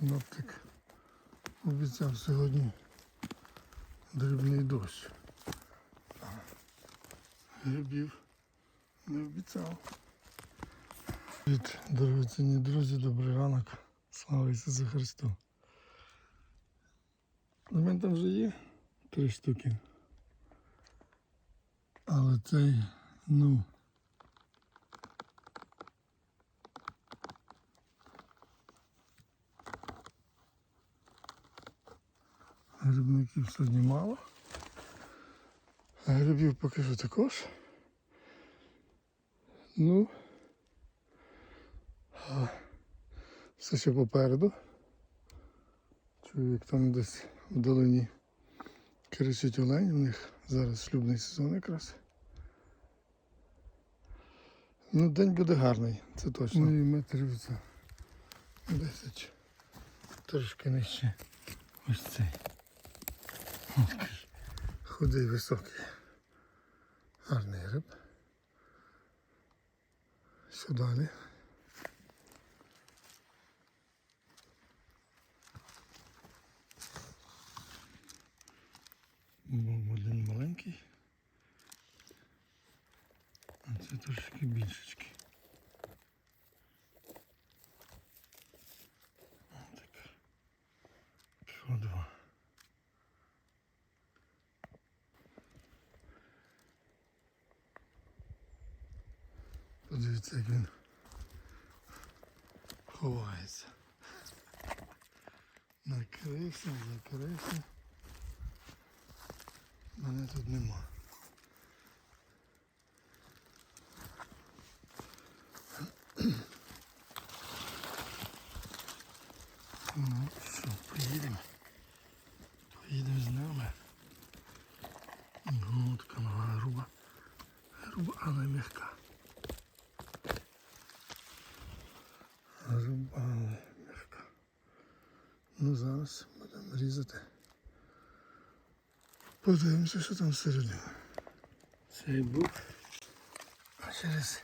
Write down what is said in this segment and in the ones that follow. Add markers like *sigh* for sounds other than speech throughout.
Синоптик обіцяв сьогодні дрібний дощ. Грибів не обіцяв. Привіт, дорогоцінні друзі, добрий ранок. Слава Ісусу Христу. У мене там вже є три штуки. Але цей, ну. Грибників сьогодні мало. Грибів поки що також. Ну, все ще попереду. Як там десь в долині кричить олень, у них зараз шлюбний сезон якраз. Ну, день буде гарний, це точно. Ну і метрів за 10. Трошки нижче. Ось цей. Худий, високий. Гарний гриб. Що далі? Був один маленький. А це трошки більшечки. Так. Пішло два. Подивіться, як він ховається. Накрився, закрився. Мене тут нема. Ну що, поїдемо. Поїдемо з нами. Ну, така груба. Груба, але м'яка. Груба, але м'яка. Ну зараз різати. Подивимося, що там всередині. Цей бук. Через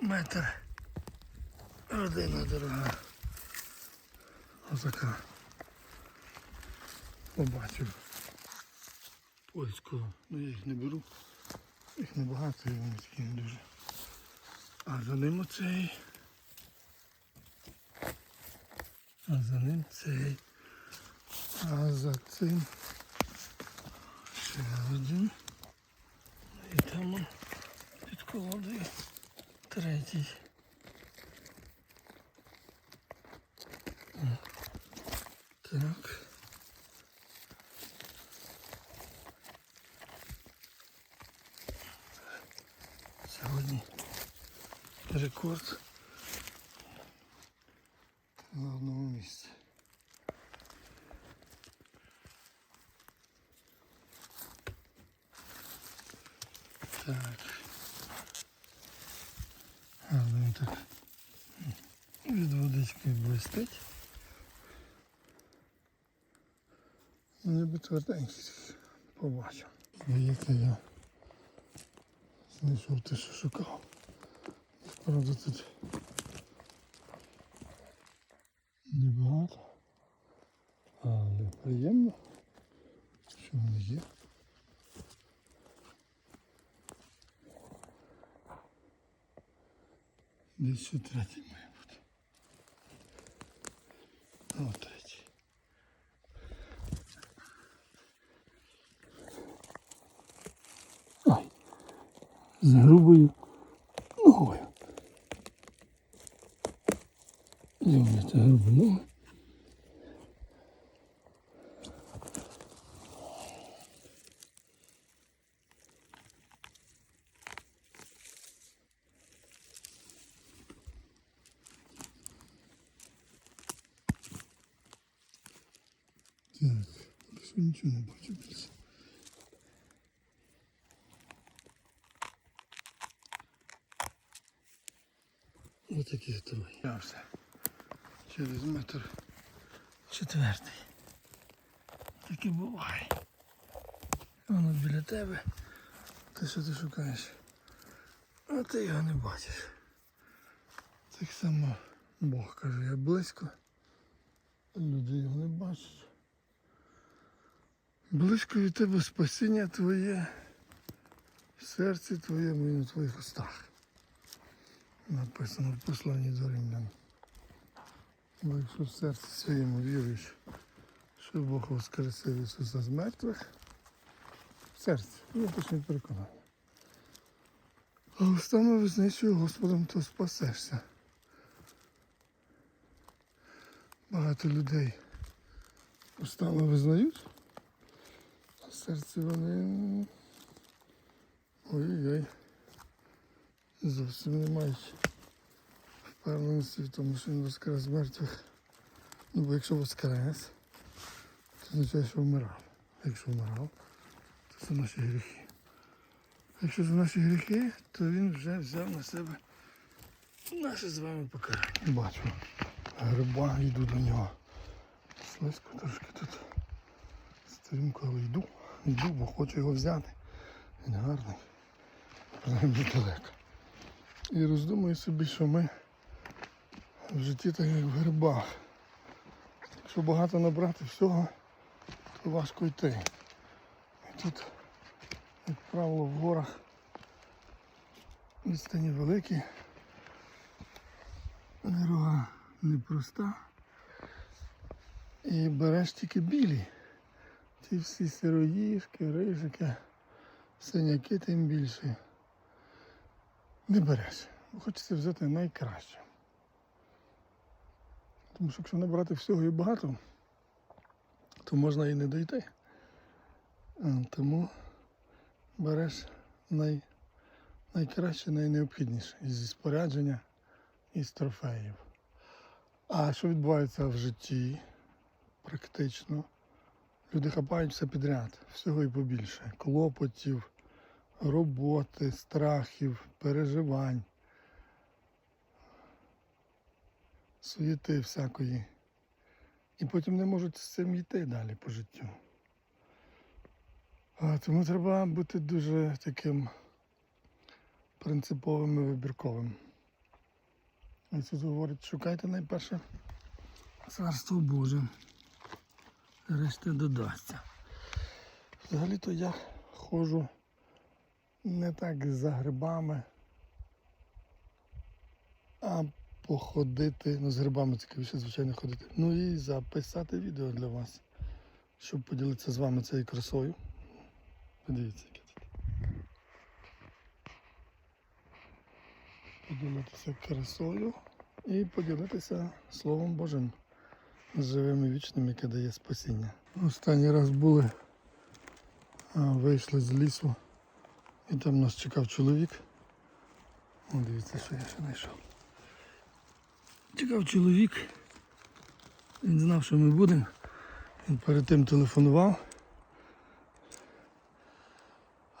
метр родина дорога. Отака. Побачив. Польську. Ну я їх не беру. Їх небагато, і вони такі не дуже. А за ним оцей. А за ним цей. А за цим ще один. І там он під колодою третій. Так. Сьогодні рекорд на одному місці. Так. Гарно він так від водички блистить. Ну, Ніби тверденький побачив. Здається, я знайшов те, що шукав. Правда тут небагато. Але приємно, що вони є. Десь ще третій має бути. О, третій. Ой, з грубою ногою. Люблять грубу ногу. Так, поки що нічого не бачу більше. Ось такий второй. Я все. Через метр четвертий. Таке буває. Воно біля тебе. Ти що ти шукаєш? А ти його не бачиш. Так само Бог каже, я близько, Люди його не бачать. Близько від тебе спасіння твоє, в серці твоєму і на твоїх устах. Написано в посланні до римлян. Бо якщо в серці своєму віруєш, що Бог воскресив Ісуса з мертвих, в серці, я точно переконаний. А устами визнаю Господом, то спасешся. Багато людей устами визнають, вони ой-ой-ой. Зовсім не мають впевненості в тому, що він воскрес мертвих. Ну, бо якщо воскрес, це означає, що вмирав. Якщо вмирав, то це наші гріхи. Якщо це наші гріхи, то він вже взяв на себе наше з вами покарання. Бачу, гриба йду до нього. Слизько трошки тут стрімко, але йду, йду, бо хочу його взяти. Він гарний, принаймні далеко. І роздумую собі, що ми в житті так як в грибах. Якщо багато набрати всього, то важко йти. І тут, як правило, в горах відстані великі, дорога непроста. І береш тільки білі. Ті всі сироїшки, рижики, синяки тим більше. Не береш. Хочеться взяти найкраще. Тому що якщо набрати всього і багато, то можна і не дойти. Тому береш най, найкраще, найнеобхідніше із спорядження і з трофеїв. А що відбувається в житті практично? Люди хапають все підряд, всього і побільше. Клопотів, роботи, страхів, переживань, суєти всякої. І потім не можуть з цим йти далі по життю. А, тому треба бути дуже таким принциповим і вибірковим. Ісус говорить, шукайте найперше царство Боже. Решта додасться. Взагалі-то я ходжу не так за грибами, а походити, ну з грибами цікавіше, звичайно, ходити. Ну і записати відео для вас, щоб поділитися з вами цією красою. Подивіться, яке тут. Поділитися красою і поділитися Словом Божим живим і вічним, яке дає спасіння. Останній раз були, вийшли з лісу, і там нас чекав чоловік. О, дивіться, що я ще знайшов. Чекав чоловік. Він знав, що ми будемо. Він перед тим телефонував.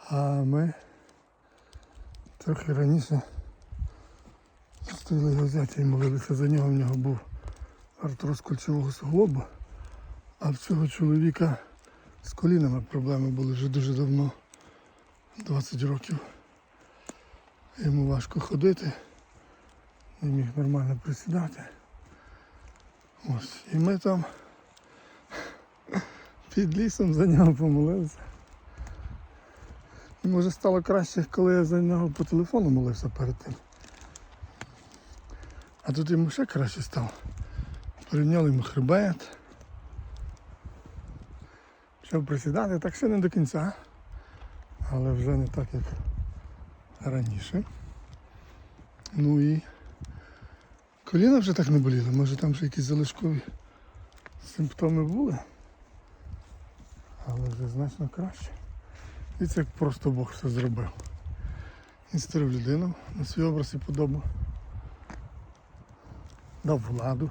А ми трохи раніше зустріли його зятя і молилися за нього. В нього був артроз кольцевого суглобу. А в цього чоловіка з колінами проблеми були вже дуже давно, 20 років. Йому важко ходити, не міг нормально присідати. Ось. І ми там під лісом за нього помолилися. І може стало краще, коли я за нього по телефону молився перед тим. А тут йому ще краще стало. Порівняли йому хребет. Почав присідати, так ще не до кінця, але вже не так, як раніше. Ну і коліна вже так не боліли, може там ще якісь залишкові симптоми були, але вже значно краще. І це просто Бог все зробив. Він створив людину на свій образ і подобу. Дав владу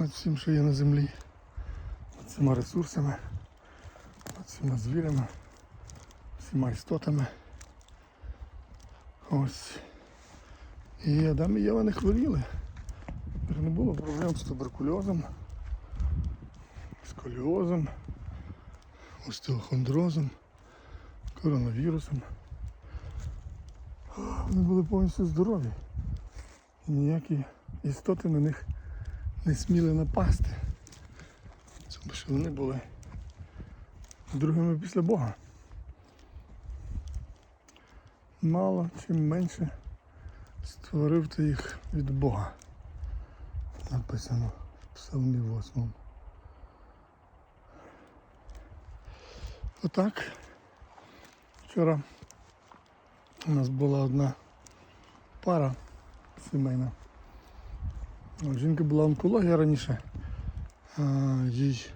над всім, що є на землі, над цими ресурсами, над всіма звірями, всіма істотами. Ось. І Адам і Єва не хворіли. Не було проблем з туберкульозом, сколіозом, остеохондрозом, коронавірусом. Вони були повністю здорові. І ніякі істоти на них не сміли напасти. щоб що вони були другими після Бога. Мало чим менше створив ти їх від Бога. Написано в Псалмі 8. Отак. Вчора у нас була одна пара сімейна. У Жінки була онкологія раніше. Їй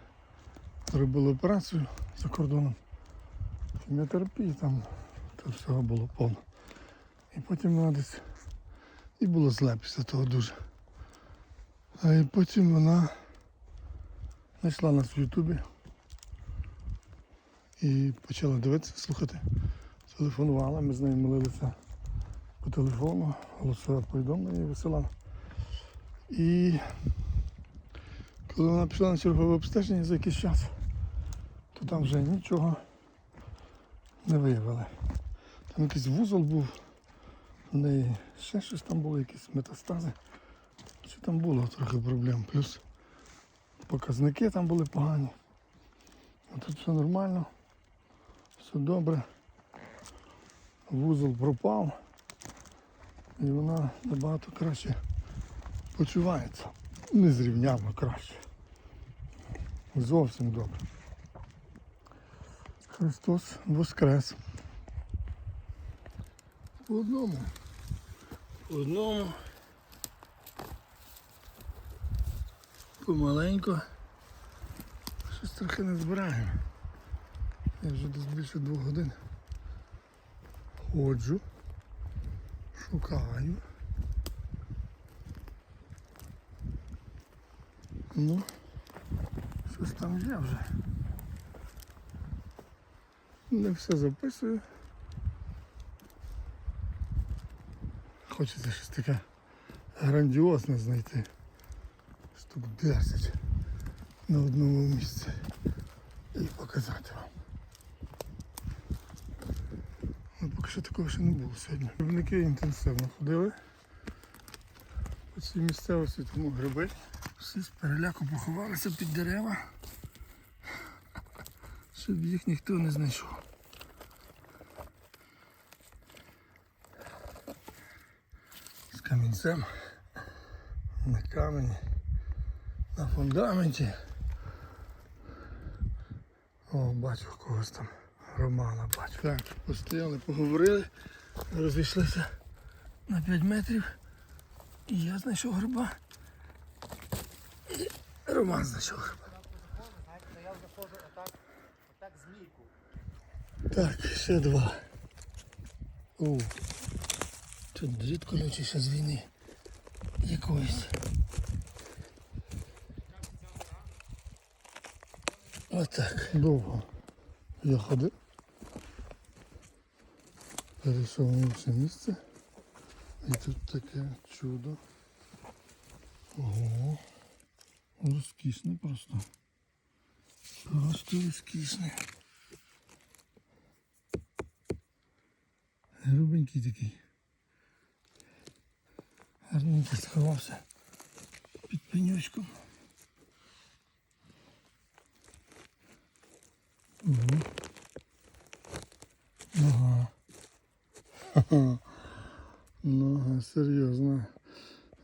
робили операцію за кордоном. Хіміотерапії там то всього було повно. І потім вона десь і було зле після того дуже. А і потім вона знайшла нас в Ютубі і почала дивитися, слухати. Телефонувала, ми з нею молилися по телефону, голосове повідомлення їй висилала. І коли вона пішла на чергове обстеження за якийсь час, то там вже нічого не виявили. Там якийсь вузол був, в неї ще щось там було, якісь метастази. Що там було трохи проблем. Плюс показники там були погані. А тут все нормально, все добре. Вузол пропав і вона набагато краще почувається. Незрівняно краще. Зовсім добре. Христос Воскрес. По одному. По одному. Помаленько. Щось трохи не збираємо. Я вже десь більше двох годин ходжу, шукаю. Ну, щось там є вже. Не все записую. Хочеться щось таке грандіозне знайти. Штук 10 на одному місці і показати вам. Ну, поки що такого ще не було сьогодні. Грибники інтенсивно ходили по цій місцевості, тому гриби. Всі з переляку поховалися під дерева, щоб їх ніхто не знайшов. З камінцем на камені, на фундаменті. О, бачу когось там. Романа бачу. Так, постояли, поговорили, розійшлися на 5 метрів. І я знайшов гриба. Роман знайшов я заходжу отак, отак змійку. Так, ще два. О, тут дріт колючий ще з війни. Якоїсь. Отак. Довго я ходив. Перейшов на інше місце. І тут таке чудо. Ого. Розкішне просто. Просто розкішне. Грубенький такий. Гарненький сховався під пенючком. Ого. Нога. Ха-ха. *laughs* Нога серйозна.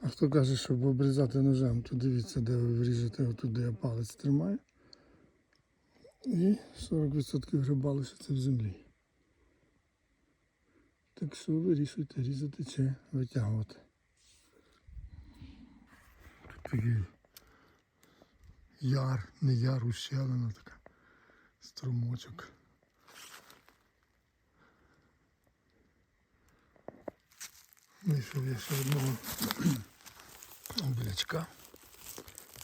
А хто каже, щоб обрізати ножем, то дивіться, де ви вріжете, отут, де я палець тримаю. І 40% гриба лишиться в землі. Так що вирішуйте, різати чи витягувати. Тут такий яр, не яр, ущелина така. Струмочок. Вийшов я ще одного білячка.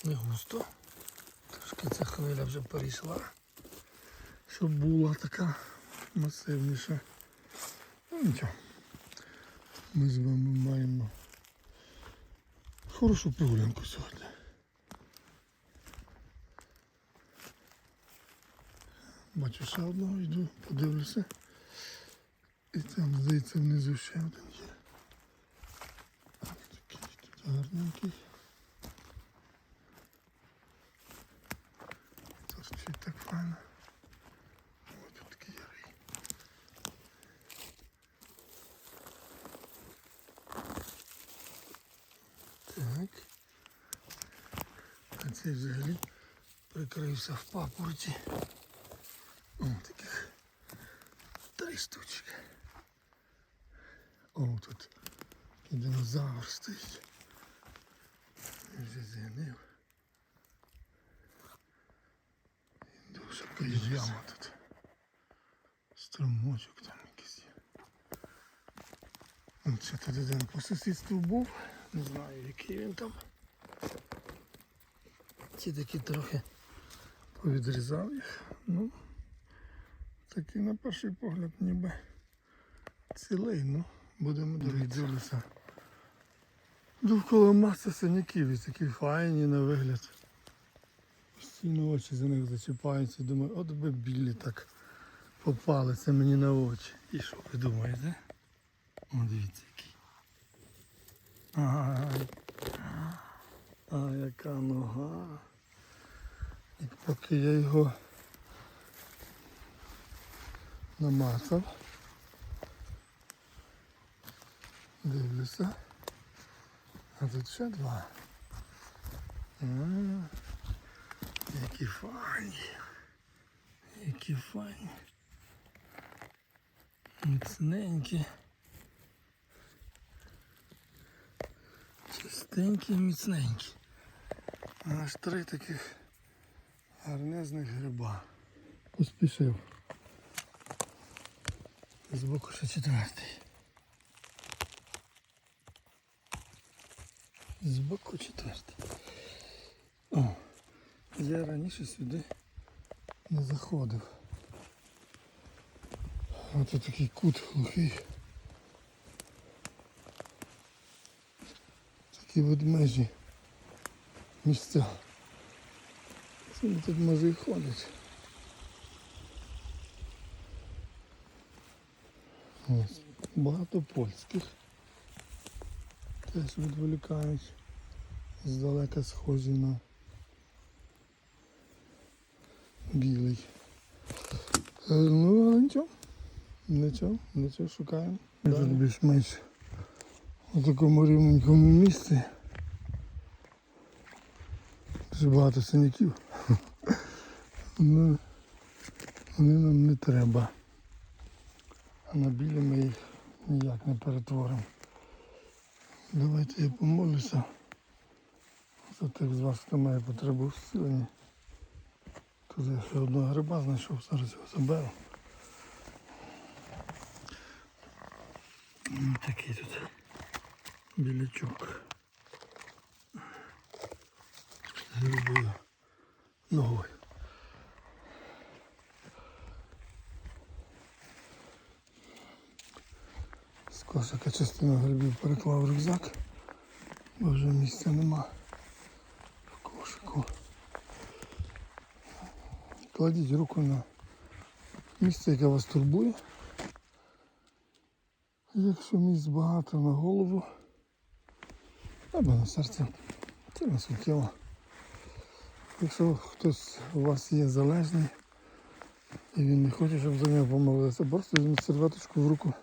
Не густо. Трошки ця хвиля вже перейшла. Щоб була така масивніша. Ну нічого. Ми з вами маємо хорошу прогулянку сьогодні. Бачу ще одного, йду, подивлюся. І там, здається, внизу ще один є. Такий тут гарненький. Дишить так файно. Ось тут такий ярий. Так. А цей взагалі прикрився в папороті. О, таких три штучки. О, тут і динозавр стоїть. Вже Дуже яма тут. Струмочок там якийсь є. От ще тут один по сусідству був. Не знаю, який він там. Ці такі трохи повідрізав їх. Ну, такий на перший погляд ніби цілий, ну, будемо дивитися. Довкола маса синяків і такі файні на вигляд. Постійно очі за них зачіпаються. Думаю, от би білі так попалися мені на очі. І що ви думаєте? О, дивіться який. Ай. А яка нога. І поки я його намацав. Дивлюся. А тут ще два. А, які файні. Які файні. Міцненькі. Чистенькі, міцненькі. Аж три таких гарнезних гриба. Поспішив. Збоку ще четвертий. Збоку четвертий. О, я раніше сюди не заходив. Ось такий кут глухий. Такі ведмежі місця. Це тут може і ходить. Ось, багато польських. Теж відволікають. Здалека схожі на білий. Е, Ну, але нічого. Нічого, нічого шукаємо. Ми тут більш-менш у такому рівненькому місці. Дуже багато синяків. *laughs* Ну, вони нам не треба. А на білі ми їх ніяк не перетворимо. Давайте я помолюся. За тих з вас, має потребу в зціленні. Тут я ще одного гриба знайшов, зараз його заберу. Такий тут білячок. З грубою ногою. Кошика частину грибів переклав в рюкзак, бо вже місця нема в кошику. Кладіть руку на місце, яке вас турбує. Якщо місць багато на голову або на серце, це не суттєво. Якщо хтось у вас є залежний і він не хоче, щоб за нього помолилися, просто візьміть серветочку в руку.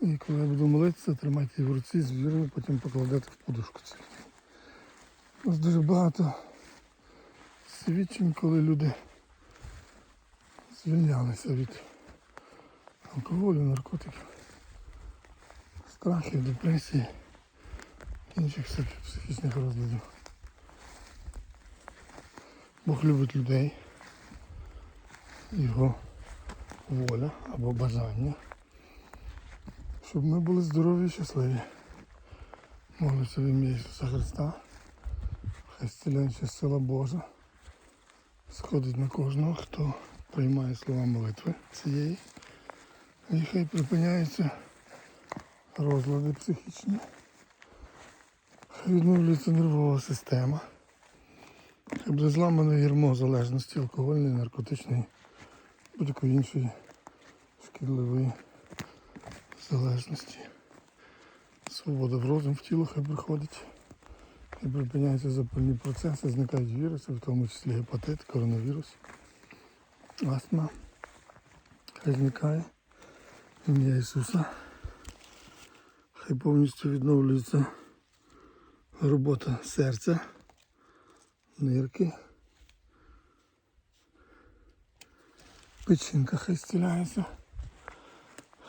І коли я буду молитися, тримайте її в руці з вірою, потім покладете в подушку. У нас дуже багато свідчень, коли люди звільнялися від алкоголю, наркотиків, страхів, депресії, інших всяких психічних розладів. Бог любить людей, його воля або бажання, щоб ми були здорові і щасливі. Молюся в ім'я Ісуса Христа, хай зціляюча сила Божа сходить на кожного, хто приймає слова молитви цієї. І хай припиняються розлади психічні. Хай відновлюється нервова система. Хай буде зламано ярмо залежності алкогольної, наркотичної, будь-якої іншої шкідливої залежності. Свобода в розум в тіло хай приходить. і припиняються запальні процеси, зникають віруси, в тому числі гепатит, коронавірус, астма. Хай зникає ім'я Ісуса. Хай повністю відновлюється робота серця, нирки. Печінка хай стіляється.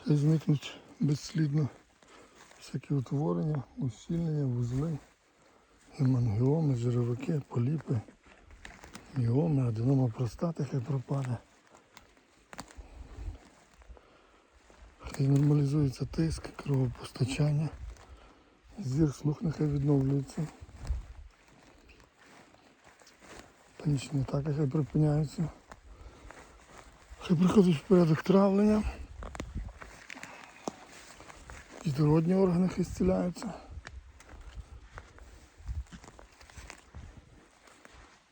Хай зникнуть безслідно всякі утворення, ущільнення, вузли, гемангіоми, жировики, поліпи, міоми, аденома простати хай пропаде. Хай нормалізується тиск, кровопостачання, зір, слух нехай відновлюється. Панічні атаки хай припиняються. Хай приходить в порядок травлення. Підродні органи хай.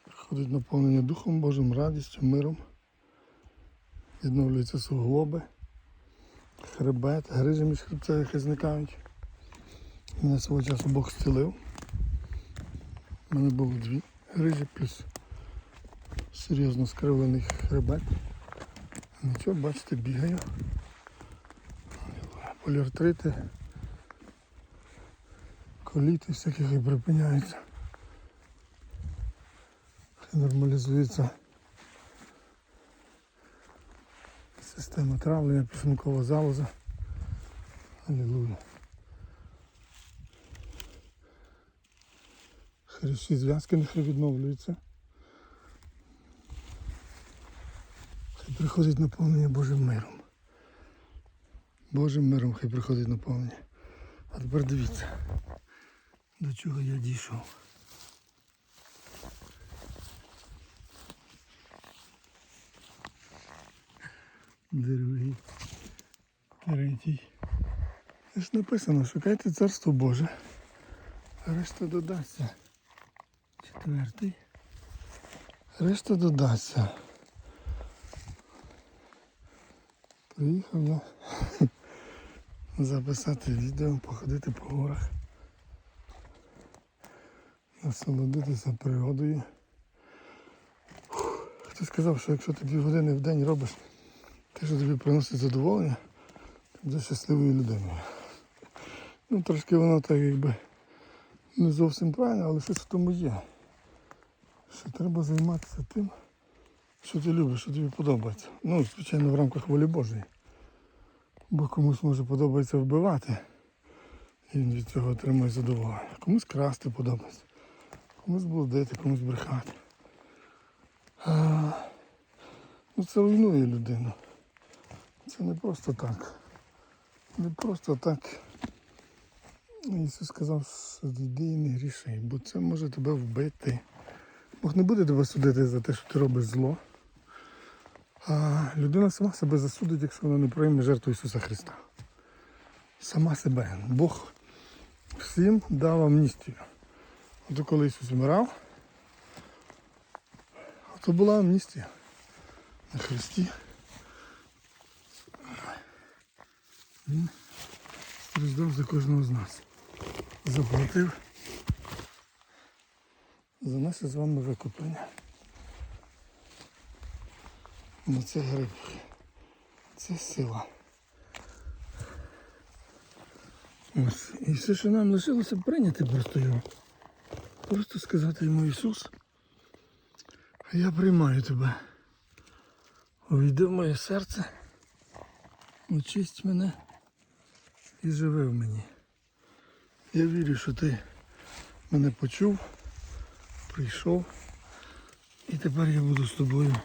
Приходить наповнення Духом Божим, радістю, миром. Відновлюються суглоби, хребет, грижі між хребця зникають. Мене свого часу Бог зцілив. У мене було дві грижі, плюс серйозно скривлений хребет. Нічого, бачите, бігаю. Поліартрити, коліти всякі хай припиняються. Нормалізується система травлення, пішункова залоза. Алілуя. Хрещі зв'язки нехай відновлюються. Хай приходить наповнення Божим миром. Божим миром хай приходить наповнення. А тепер дивіться, до чого я дійшов. Другий, третій. Це ж написано, шукайте царство Боже. Решта додасться. Четвертий. Решта додасться. Приїхав я записати відео, походити по горах, насолодитися природою. Хтось сказав, що якщо ти дві години в день робиш те, що тобі приносить задоволення, ти будеш щасливою людиною. Ну, трошки воно так якби не зовсім правильно, але щось в тому є. Що треба займатися тим, що ти любиш, що тобі подобається. Ну, звичайно, в рамках волі Божої. Бо комусь може подобається вбивати. І він від цього отримує задоволення. Комусь красти подобається. Комусь блудити, комусь брехати. А, ну це руйнує людину. Це не просто так. Не просто так. Ісус сказав, йди і не гріши, бо це може тебе вбити. Бог не буде тебе судити за те, що ти робиш зло. А людина сама себе засудить, якщо вона не прийме жертву Ісуса Христа. Сама себе. Бог всім дав амністію. От коли Ісус вмирав, то була амністія на Христі. Він страждав за кожного з нас. Заплатив за наше з вами викуплення. Ну це гриб. Це сила. Ось. І все, що нам лишилося прийняти просто його. Просто сказати йому Ісус. Я приймаю тебе. Увійди в моє серце, очисть мене і живи в мені. Я вірю, що ти мене почув, прийшов, і тепер я буду з тобою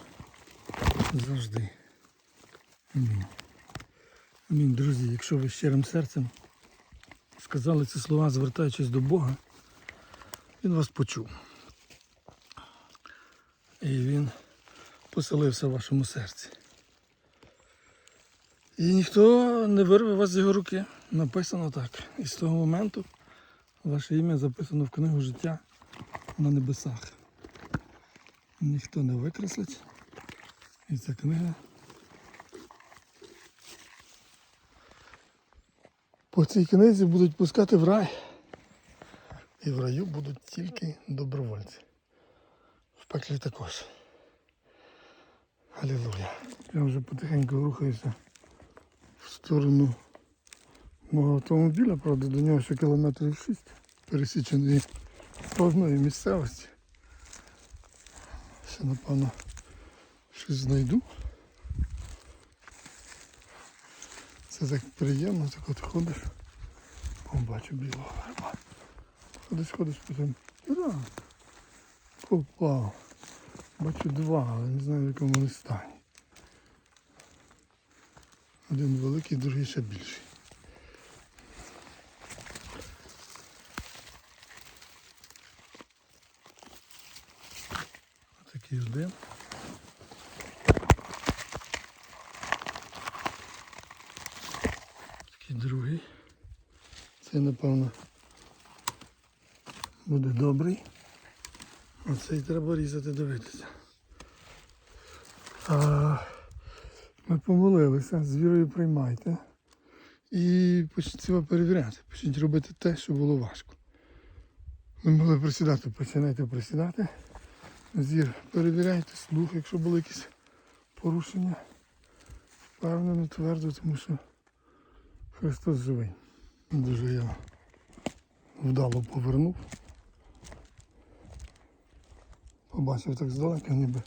завжди. Амінь. Амінь, друзі, якщо ви щирим серцем сказали ці слова, звертаючись до Бога, Він вас почув. І Він поселився в вашому серці. І ніхто не вирве вас з його руки. Написано так. І з того моменту ваше ім'я записано в книгу життя на небесах. Ніхто не викреслить. І ця книга по цій книзі будуть пускати в рай. І в раю будуть тільки добровольці. В пеклі також. Алілуя. Я вже потихеньку рухаюся в сторону мого автомобіля, правда, до нього ще кілометрів 6 пересіченої складної місцевості. Ще напевно щось знайду. Це так приємно, так от ходиш. О, бачу білого верба. Ходиш, ходиш, потім. Ура! Попав. Бачу два, але не знаю в якому вони стані. Один великий, другий ще більший. Такий один. Другий. Цей, напевно, буде добрий. А цей треба різати, дивитися. А, ми помолилися, з вірою приймайте. І почніть перевіряти. Почніть робити те, що було важко. Ми могли присідати, починайте присідати. Зір перевіряйте, слух, якщо були якісь порушення. Впевнено, твердо, тому що Христос живий. Дуже я вдало повернув. Побачив так здалека, ніби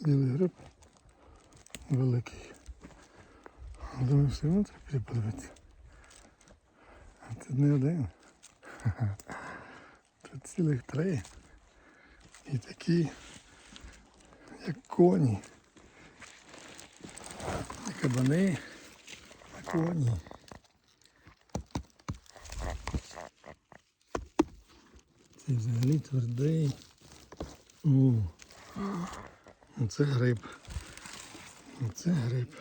білий гриб великий. Думаю, все одно треба подивитися. А тут не один. *laughs* Тут цілих три. І такі, як коні. Не кабани, коні. Цей взагалі твердий. О, оце гриб. Оце гриб.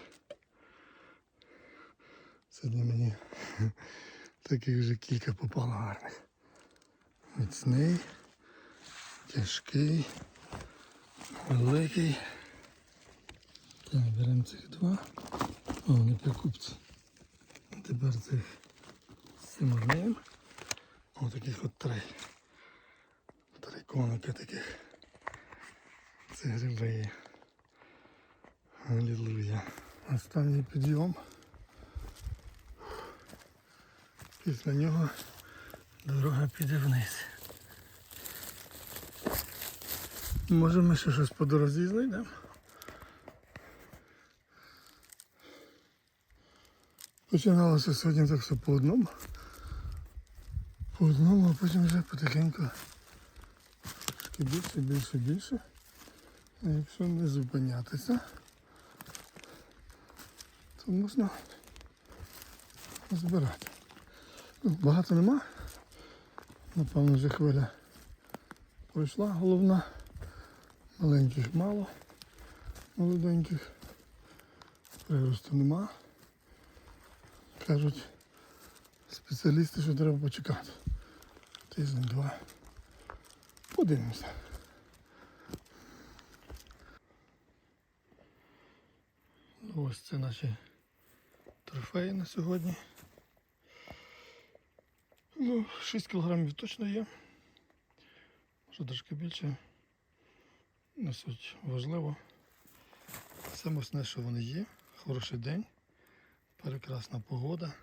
Сьогодні мені *laughs* таких вже кілька попало гарних. Міцний, тяжкий, великий. Так, беремо цих два. О, вони прикупці. Тепер цих сімейним. Ось таких от три. Три коники таких. Це гриби. Алілуя. Останній підйом. Після нього дорога піде вниз. Може ми ще щось по дорозі знайдемо? Починалося сьогодні так все по одному. По одному, а потім вже потихеньку трошки більше, більше, більше. Якщо не зупинятися, то можна збирати. Ну, багато нема. Напевно, вже хвиля пройшла головна. Маленьких мало, молоденьких. Приросту нема. Кажуть спеціалісти, що треба почекати. Тиждень-два. Подивимося. Ну, Ось це наші трофеї на сьогодні. Ну, 6 кілограмів точно є. Може трошки більше. Не суть важливо. Саме основне, що вони є. Хороший день, прекрасна погода,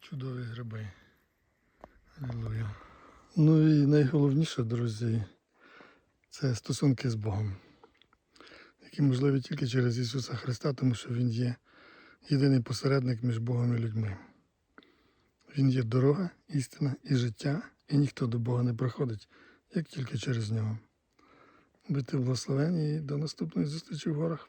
чудові гриби. Алілуя. Ну і найголовніше, друзі, це стосунки з Богом, які можливі тільки через Ісуса Христа, тому що Він є єдиний посередник між Богом і людьми. Він є дорога, істина і життя, і ніхто до Бога не проходить, як тільки через нього. Будьте благословені і до наступної зустрічі в горах.